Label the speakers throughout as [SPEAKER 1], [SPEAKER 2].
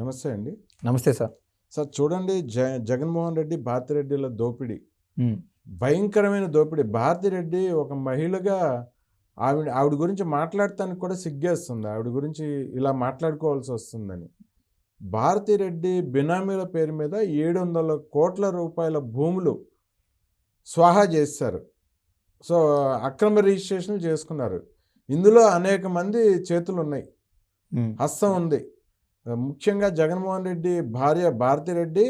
[SPEAKER 1] నమస్తే అండి.
[SPEAKER 2] నమస్తే సార్.
[SPEAKER 1] సార్ చూడండి జ జగన్మోహన్ రెడ్డి భారతిరెడ్డిల దోపిడీ. భయంకరమైన దోపిడీ. భారతిరెడ్డి ఒక మహిళగా ఆవిడ ఆవిడ గురించి మాట్లాడటానికి కూడా సిగ్గేస్తుంది. ఆవిడ గురించి ఇలా మాట్లాడుకోవాల్సి వస్తుందని. భారతిరెడ్డి బినామీల పేరు మీద ఏడు వందల కోట్ల రూపాయల భూములు స్వాహా చేశారు. సో అక్రమ రిజిస్ట్రేషన్లు చేసుకున్నారు. ఇందులో అనేక మంది చేతులు ఉన్నాయి హస్తం ఉంది. ముఖ్యంగా జగన్మోహన్ రెడ్డి భార్య భారతిరెడ్డి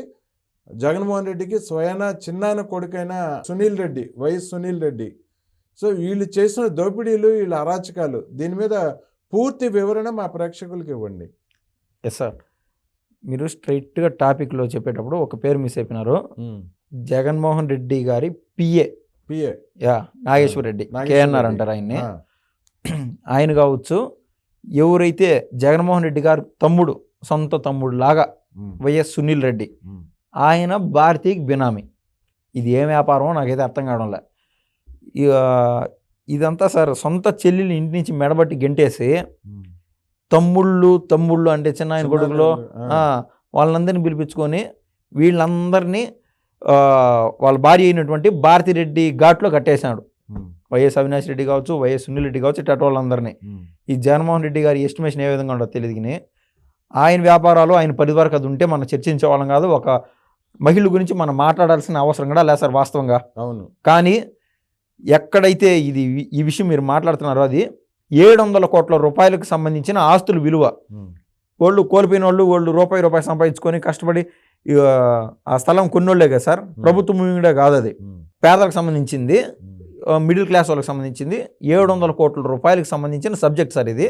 [SPEAKER 1] జగన్మోహన్ రెడ్డికి స్వయాన చిన్నాన్న కొడుకైన సునీల్ రెడ్డి వైఎస్ సునీల్ రెడ్డి. సో వీళ్ళు చేసిన దోపిడీలు వీళ్ళ అరాచకాలు దీని మీద పూర్తి వివరణ మా ప్రేక్షకులకు ఇవ్వండి.
[SPEAKER 2] ఎస్ సార్ మీరు స్ట్రైట్గా టాపిక్లో చెప్పేటప్పుడు ఒక పేరు మిస్ అయిపోయినారు. జగన్మోహన్ రెడ్డి గారి పిఏ
[SPEAKER 1] పిఏ
[SPEAKER 2] యా నాగేశ్వర రెడ్డి కేఎన్ఆర్. అంటారు ఆయన్ని. ఆయన కావచ్చు ఎవరైతే జగన్మోహన్ రెడ్డి గారు తమ్ముడు సొంత తమ్ముడు లాగా వైఎస్ సునీల్ రెడ్డి. ఆయన భారతీయ బినామీ. ఇది ఏం వ్యాపారమో నాకైతే అర్థం కావడంలే. ఇదంతా సార్ సొంత చెల్లెలు ఇంటి నుంచి మెడబట్టి గెంటేసి తమ్ముళ్ళు తమ్ముళ్ళు అంటే చిన్న ఆయన కొడుకులో వాళ్ళందరినీ పిలిపించుకొని వీళ్ళందరినీ వాళ్ళ భార్య అయినటువంటి భారతిరెడ్డి ఘాట్లో కట్టేశాడు. వైఎస్ అవినాష్ రెడ్డి కావచ్చు వైఎస్ సునీల్ రెడ్డి కావచ్చు ఇట్ట వాళ్ళందరినీ ఈ జగన్మోహన్ రెడ్డి గారి ఎస్టిమేషన్ ఏ విధంగా ఉండదో తెలియదు కానీ ఆయన వ్యాపారాలు ఆయన పరిధి వరకు అది ఉంటే మనం చర్చించే వాళ్ళం కాదు. ఒక మహిళ గురించి మనం మాట్లాడాల్సిన అవసరం కూడా లేదు సార్ వాస్తవంగా.
[SPEAKER 1] అవును.
[SPEAKER 2] కానీ ఎక్కడైతే ఇది ఈ విషయం మీరు మాట్లాడుతున్నారో అది ఏడు వందల కోట్ల రూపాయలకు సంబంధించిన ఆస్తుల విలువ. వాళ్ళు కోల్పోయిన వాళ్ళు వాళ్ళు రూపాయి రూపాయి సంపాదించుకొని కష్టపడి ఆ స్థలం కొన్నోళ్ళే కదా సార్. ప్రభుత్వ కాదు అది. పేదలకు సంబంధించింది మిడిల్ క్లాస్ వాళ్ళకి సంబంధించింది ఏడు వందల కోట్ల రూపాయలకు సంబంధించిన సబ్జెక్ట్ సార్ ఇది.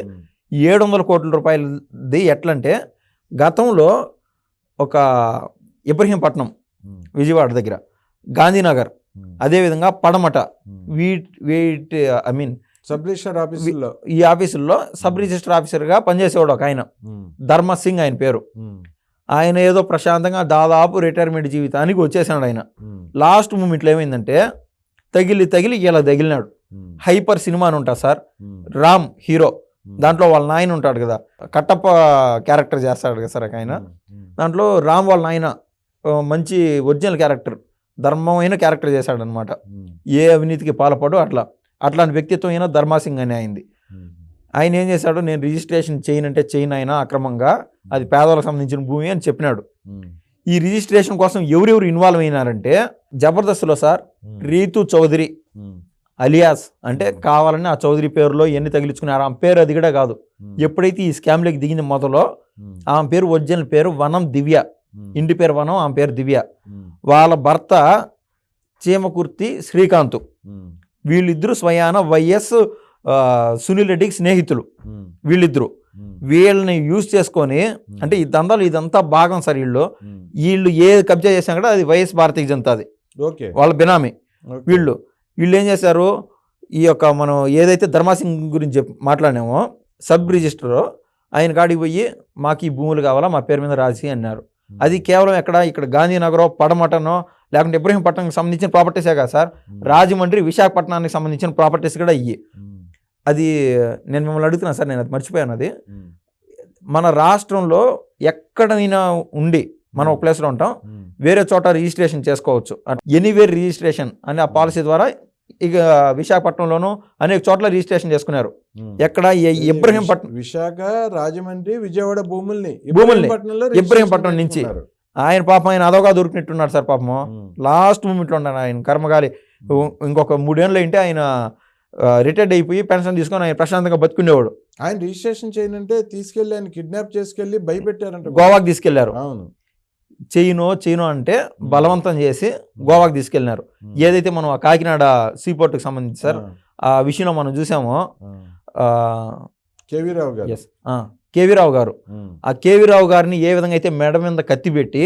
[SPEAKER 2] ఏడు వందల కోట్ల రూపాయలది ఎట్లంటే గతంలో ఒక ఇబ్రహీంపట్నం విజయవాడ దగ్గర గాంధీనగర్ అదేవిధంగా పడమట వీటి వీటి ఐ మీన్
[SPEAKER 1] సబ్ రిజిస్టర్ ఆఫీసుల్లో.
[SPEAKER 2] ఈ ఆఫీసుల్లో సబ్ రిజిస్టర్ ఆఫీసర్గా పనిచేసేవాడు ఒక ఆయన. ధర్మ సింగ్ ఆయన పేరు. ఆయన ఏదో ప్రశాంతంగా దాదాపు రిటైర్మెంట్ జీవితానికి వచ్చేసాడు ఆయన. లాస్ట్ మూమెంట్లో ఏమైందంటే తగిలి తగిలి ఇలా తగిలినాడు. హైపర్ సినిమా అని ఉంటుంది సార్. రామ్ హీరో. దాంట్లో వాళ్ళ నాయన ఉంటాడు కదా కట్టప్ప క్యారెక్టర్ చేస్తాడు కదా సార్ ఆయన. దాంట్లో రామ్ వాళ్ళ నాయన మంచి ఒరిజినల్ క్యారెక్టర్ ధర్మమైన క్యారెక్టర్ చేశాడు అనమాట ఏ అవినీతికి పాల్పడు అట్లా. అట్లాంటి వ్యక్తిత్వం అయినా ధర్మాసింగ్ అని అయింది. ఆయన ఏం చేశాడు నేను రిజిస్ట్రేషన్ చేయనంటే చేయను అయినా అక్రమంగా అది పేదలకు సంబంధించిన భూమి అని చెప్పినాడు. ఈ రిజిస్ట్రేషన్ కోసం ఎవరెవరు ఇన్వాల్వ్ అయినారంటే జబర్దస్త్లో సార్ రీతు చౌదరి. అలియాస్ అంటే కావాలని ఆ చౌదరి పేరులో ఎన్ని తగిలించుకున్నారు. ఆమె పేరు అది కూడా కాదు. ఎప్పుడైతే ఈ స్కామ్లోకి దిగింది మొదలో ఆమె పేరు ఒరిజినల్ పేరు వనం దివ్య. ఇంటి పేరు వనం ఆమె పేరు దివ్య. వాళ్ళ భర్త చీమకుర్తి శ్రీకాంత్. వీళ్ళిద్దరూ స్వయాన వైఎస్ సునీల్ రెడ్డికి స్నేహితులు. వీళ్ళిద్దరు. వీళ్ళని యూజ్ చేసుకొని అంటే ఈ దందాలు ఇదంతా భాగం సార్ వీళ్ళు. వీళ్ళు ఏ కబ్జా చేసినా కూడా అది వైఎస్ భారతీయ జనతాది.
[SPEAKER 1] ఓకే.
[SPEAKER 2] వాళ్ళ బినామీ. వీళ్ళు వీళ్ళు ఏం చేశారు? ఈ యొక్క మనం ఏదైతే ధర్మాసింగ్ గురించి చెప్పి మాట్లాడినామో సబ్ రిజిస్టర్ ఆయన కాడికి పోయి మాకు ఈ భూములు కావాలా మా పేరు మీద రాసి అన్నారు. అది కేవలం ఎక్కడ? ఇక్కడ గాంధీనగరం పడమటనో లేకుంటే ఇబ్రహీంపట్నంకి సంబంధించిన ప్రాపర్టీసే కదా సార్? రాజమండ్రి విశాఖపట్నానికి సంబంధించిన ప్రాపర్టీస్ కూడా ఇవి అది నేను మిమ్మల్ని అడుగుతున్నా సార్ నేను అది మర్చిపోయాను అది. మన రాష్ట్రంలో ఎక్కడైనా ఉండి మనం ఒక ప్లేస్లో ఉంటాం. వేరే చోట రిజిస్ట్రేషన్ చేసుకోవచ్చు. ఎనీవేర్ రిజిస్ట్రేషన్ అనే ఆ పాలసీ ద్వారా ఇక విశాఖపట్నంలోనూ అనేక చోట్ల రిజిస్ట్రేషన్ చేసుకున్నారు. ఎక్కడ? ఈ ఇబ్రహీంపట్నం
[SPEAKER 1] విశాఖ రాజమండ్రి విజయవాడ భూముల్ని
[SPEAKER 2] భూముల్ని. ఇబ్రహీంపట్నం నుంచి. ఆయన పాపం ఆయన అదోగా దొరికినట్టున్నాడు సార్ పాపము.
[SPEAKER 1] ఉమ్.
[SPEAKER 2] లాస్ట్ మూమెంట్లో ఉన్నాడు ఆయన కర్మగాలి. ఇంకొక మూడేళ్ళు అయితే ఆయన రిటైర్డ్ అయిపోయి పెన్షన్ తీసుకొని ఆయన ప్రశాంతంగా బతుకునేవాడు.
[SPEAKER 1] ఆయన రిజిస్ట్రేషన్ చేయనంటే తీసుకెళ్ళి ఆయన కిడ్నాప్ చేసుకెళ్ళి భయపెట్టారంట.
[SPEAKER 2] గోవాకి తీసుకెళ్ళారు.
[SPEAKER 1] అవును.
[SPEAKER 2] చేయను చేయను అంటే బలవంతం చేసి గోవాకి తీసుకెళ్ళినారు. ఏదైతే మనం ఆ కాకినాడ సీపోర్ట్కి సంబంధించి సార్ ఆ విషయంలో మనం చూసామో
[SPEAKER 1] ఆ, కేవీ రావు గారు
[SPEAKER 2] కేవీరావు గారు. ఆ కేవీరావు గారిని ఏ విధంగా అయితే మెడ మీద కత్తి పెట్టి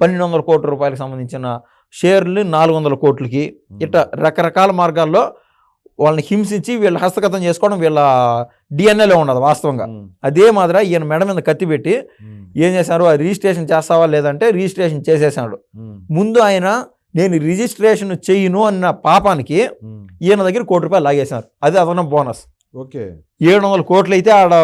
[SPEAKER 2] పన్నెండు వందల కోట్ల రూపాయలకు సంబంధించిన షేర్లు నాలుగు వందల కోట్లకి ఇట్లా రకరకాల మార్గాల్లో వాళ్ళని హింసించి వీళ్ళ హస్తగతం చేసుకోవడం వీళ్ళ డిఎన్ఏలో ఉండదు వాస్తవంగా. అదే మాదిరి ఈయన మెడ మీద కత్తి పెట్టి ఏం చేశారు? ఆ రిజిస్ట్రేషన్ చేస్తావా లేదంటే రిజిస్ట్రేషన్ చేసేసాడు ముందు ఆయన నేను రిజిస్ట్రేషన్ చెయ్యను అన్న పాపానికి. ఈయన దగ్గర కోటి రూపాయలు లాగేశారు అది అదనం బోనస్.
[SPEAKER 1] ఓకే.
[SPEAKER 2] ఏడు వందల కోట్లు అయితే ఆడ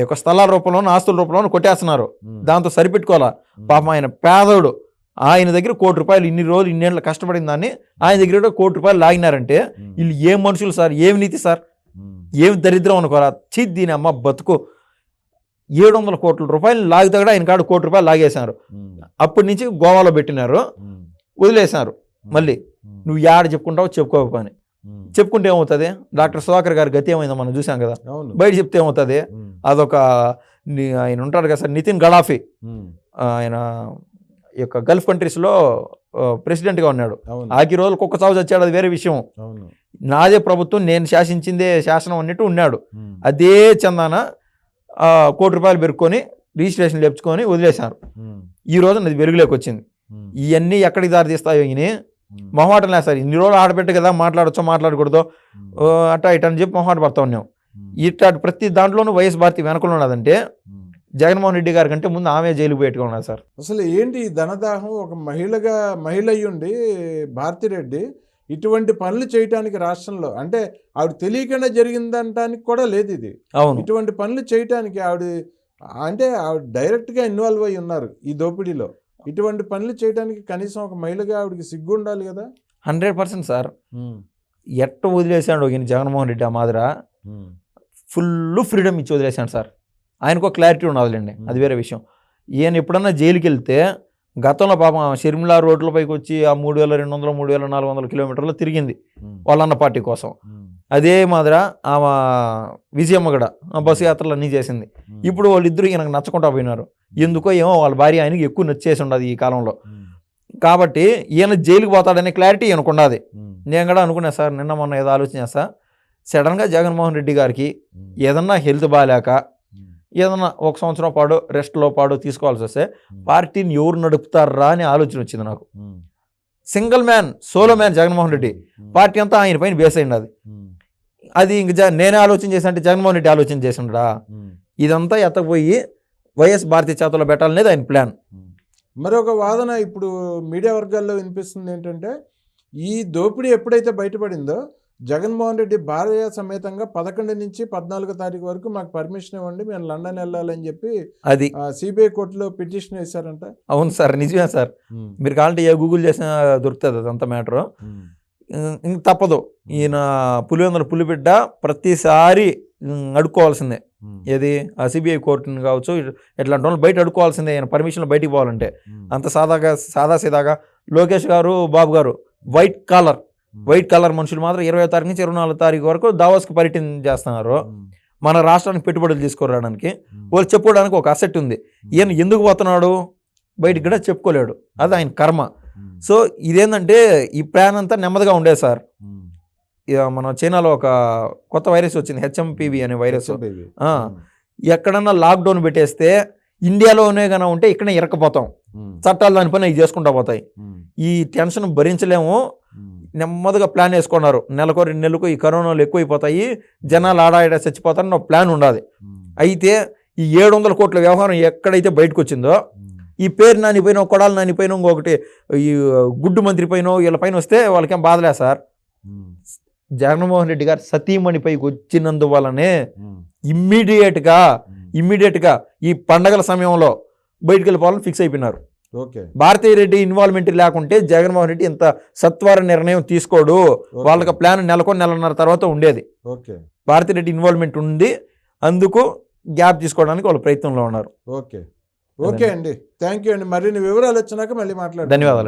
[SPEAKER 2] యొక్క స్థలాల రూపంలోనూ ఆస్తుల రూపంలోనూ కొట్టేస్తున్నారు. దాంతో సరిపెట్టుకోవాలా? పాపం ఆయన పేదోడు. ఆయన దగ్గర కోటి రూపాయలు ఇన్ని రోజులు ఇన్నేళ్ళు కష్టపడిన దాన్ని ఆయన దగ్గర కూడా కోటి రూపాయలు లాగినారంటే వీళ్ళు ఏం మనుషులు సార్? ఏం నీతి సార్? ఏం దరిద్రం అనుకోరా? చీ దీని అమ్మ బతుకు. ఏడు వందల కోట్ల రూపాయలు లాగితే కూడా ఆయన కాడు కోటి రూపాయలు లాగేశారు. అప్పటి నుంచి గోవాలో పెట్టినారు. వదిలేశారు. మళ్ళీ నువ్వు యాడ చెప్పుకుంటావు చెప్పుకోకపోని చెప్పుకుంటే ఏమవుతుంది? డాక్టర్ సుధాకర్ గారి గతి ఏమైందో మనం చూసాం కదా. బయట చెప్తే ఏమవుతుంది? అదొక ఆయన ఉంటాడు కదా సార్ నితిన్ గడాఫీ. ఆయన ఈ యొక్క గల్ఫ్ కంట్రీస్లో ప్రెసిడెంట్గా ఉన్నాడు. ఆకి రోజులు కుక్క చావు చచ్చాడు అది వేరే విషయం. నాదే ప్రభుత్వం నేను శాసించిందే శాసనం అన్నట్టు ఉన్నాడు. అదే చందాన కోటి రూపాయలు పెరుక్కొని రిజిస్ట్రేషన్ లేపుకొని వదిలేశారు. ఈ రోజు అది వెలుగులోకి వచ్చింది ఇవన్నీ ఎక్కడికి దారి తీస్తాయో ఈయన?
[SPEAKER 1] ఉమ్,
[SPEAKER 2] మొహమాటం లేదు సార్. ఇన్ని రోజులు ఆడబెట్టు కదా మాట్లాడచ్చో మాట్లాడకూడదు? అట్టా ఇట్ట అని చెప్పి మొహమాట పడతా ఉన్నాం.
[SPEAKER 1] ఉమ్,
[SPEAKER 2] ఇట్లా ప్రతి దాంట్లోనూ వైఎస్ భారతి వెనకలు ఉన్నదంటే. జగన్మోహన్ రెడ్డి గారి కంటే ముందు ఆమె జైలుకు పెట్టుకున్నారు సార్.
[SPEAKER 1] అసలు ఏంటి ఈ ధనదాహం? ఒక మహిళగా మహిళ అయ్యుండి భారతిరెడ్డి ఇటువంటి పనులు చేయటానికి రాష్ట్రంలో అంటే ఆవిడ తెలియకుండా జరిగిందంటానికి కూడా లేదు ఇది.
[SPEAKER 2] అవును.
[SPEAKER 1] ఇటువంటి పనులు చేయటానికి ఆవిడ అంటే ఆవిడ డైరెక్ట్గా ఇన్వాల్వ్ అయి ఉన్నారు ఈ దోపిడీలో. ఇటువంటి పనులు చేయడానికి కనీసం ఒక మహిళగా ఆవిడకి సిగ్గు ఉండాలి కదా?
[SPEAKER 2] Hundred percent sir. ఎట్ట వదిలేసాడు ఈయన జగన్మోహన్ రెడ్డి ఆ మాదిర ఫుల్ ఫ్రీడమ్ ఇచ్చి వదిలేశాడు సార్. ఆయనకు ఒక క్లారిటీ ఉండదులేండి అది వేరే విషయం. ఈయన ఎప్పుడన్నా జైలుకి వెళ్తే గతంలో పాపం షర్మిలా రోడ్లపైకి వచ్చి ఆ మూడు వేల రెండు వందలు మూడు వేల నాలుగు వందల కిలోమీటర్లు తిరిగింది వాళ్ళన్న పార్టీ కోసం. అదే మాదిర ఆమె విజయమ్మ కూడా ఆ బస్సు యాత్రలు అన్నీ చేసింది. ఇప్పుడు వాళ్ళిద్దరూ ఈయనకు నచ్చకుండా పోయినారు. ఎందుకో ఏమో వాళ్ళ భార్య ఆయనకి ఎక్కువ నచ్చేసి ఉండదు ఈ కాలంలో. కాబట్టి ఈయన జైలుకి పోతాడనే క్లారిటీ ఈయనకు ఉండదు నేను కూడా అనుకున్నా సార్ నిన్న మొన్న ఏదో ఆలోచన చేస్తా. సడన్గా జగన్మోహన్ రెడ్డి గారికి ఏదన్నా హెల్త్ బాగాలేక ఏదన్నా ఒక సంవత్సరం పాడు రెస్ట్లో పాడు తీసుకోవాల్సి వస్తే పార్టీని ఎవరు నడుపుతారా అని ఆలోచన వచ్చింది నాకు. Single man solo man Jaganmohan Reddy. Party అంతా ఆయన పైన బేస్ అయింది అది. అది ఇంక జ నేనే ఆలోచన చేసి అంటే జగన్మోహన్ రెడ్డి ఆలోచన చేసిండడా ఇదంతా ఎత్తపోయి వైఎస్ భారతీయ చేతలో పెట్టాలనేది ఆయన ప్లాన్
[SPEAKER 1] మరొక వాదన ఇప్పుడు మీడియా వర్గాల్లో వినిపిస్తుంది ఏంటంటే ఈ దోపిడీ ఎప్పుడైతే బయటపడిందో జగన్మోహన్ రెడ్డి భార్య సమేతంగా పదకొండు నుంచి పద్నాలుగో తారీఖు వరకు మాకు పర్మిషన్ ఇవ్వండి మేము లండన్ వెళ్ళాలని చెప్పి
[SPEAKER 2] అది.
[SPEAKER 1] సిబిఐ కోర్టులో పిటిషన్ వేశారంట.
[SPEAKER 2] అవును సార్ నిజమే సార్. మీరు కావాలంటే ఏ గూగుల్ చేసినా దొరుకుతుంది అదంతా మ్యాటరు ఇంక తప్పదు. ఈయన పులివెందుల పులిబిడ్డ ప్రతిసారి అడుక్కోవాల్సిందే. ఏది? ఆ సిబిఐ కోర్టుని కావచ్చు ఇట్లాంటి వాళ్ళు బయట అడుక్కోవాల్సిందే. ఆయన పర్మిషన్ బయటికి పోవాలంటే. అంత సాదాగా సాదా సీదాగా లోకేష్ గారు బాబు గారు వైట్ కాలర్ వైట్ కలర్ మనుషులు మాత్రం ఇరవై తారీఖు నుంచి ఇరవై నాలుగు తారీఖు వరకు దావోస్కి పర్యటన చేస్తున్నారు. మన రాష్ట్రానికి పెట్టుబడులు తీసుకురావడానికి వాళ్ళు చెప్పుకోవడానికి ఒక అసెట్ ఉంది. ఈయన ఎందుకు పోతున్నాడు? బయటికి కూడా చెప్పుకోలేడు. అది ఆయన కర్మ. సో ఇదేంటంటే ఈ ప్లాన్ అంతా నెమ్మదిగా ఉండేది సార్. మన చైనాలో ఒక కొత్త వైరస్ వచ్చింది హెచ్ఎంపివి అనే వైరస్. ఎక్కడన్నా లాక్డౌన్ పెట్టేస్తే ఇండియాలోనే కన్నా ఉంటే ఇక్కడే ఇరకపోతాం చట్టాలు దాని పని ఇవి చేసుకుంటా పోతాయి. ఈ టెన్షన్ భరించలేము. నెమ్మదిగా ప్లాన్ వేసుకున్నారు. నెలకు రెండు నెలలకు ఈ కరోనాలు ఎక్కువైపోతాయి జనాలు ఆడాడ చచ్చిపోతారని ఒక ప్లాన్ ఉండాలి అయితే ఈ ఏడు వందల కోట్ల వ్యవహారం ఎక్కడైతే బయటకు వచ్చిందో ఈ పేరు నానిపోయిన కొడాలి నానిపోయిన ఇంకొకటి ఈ గుడ్డు మంత్రి పైన వీళ్ళ పైన వస్తే వాళ్ళకేం బాధలే సార్? జగన్మోహన్ రెడ్డి గారు సతీమణి పైకి వచ్చినందువలనే ఇమ్మీడియట్గా ఇమ్మీడియట్గా ఈ పండగల సమయంలో బయటికి వెళ్ళిపోవాలని ఫిక్స్ అయిపోయినారు. భారతీయ రెడ్డి ఇన్వాల్వ్మెంట్ లేకుంటే జగన్మోహన్ రెడ్డి ఇంత సత్వర నిర్ణయం తీసుకోడు. వాళ్ళకి ప్లాన్ నెలకు నెలన్నర తర్వాత ఉండేది.
[SPEAKER 1] ఓకే.
[SPEAKER 2] భారతీ రెడ్డి ఇన్వాల్వ్మెంట్ ఉంది. అందుకు గ్యాప్ తీసుకోవడానికి వాళ్ళు ప్రయత్నంలో ఉన్నారు.
[SPEAKER 1] ఓకే. ఓకే అండి. థ్యాంక్ యూ అండి. మరిన్ని వివరాలు వచ్చినాక మళ్ళీ మాట్లాడదాం.
[SPEAKER 2] ధన్యవాదాలండి.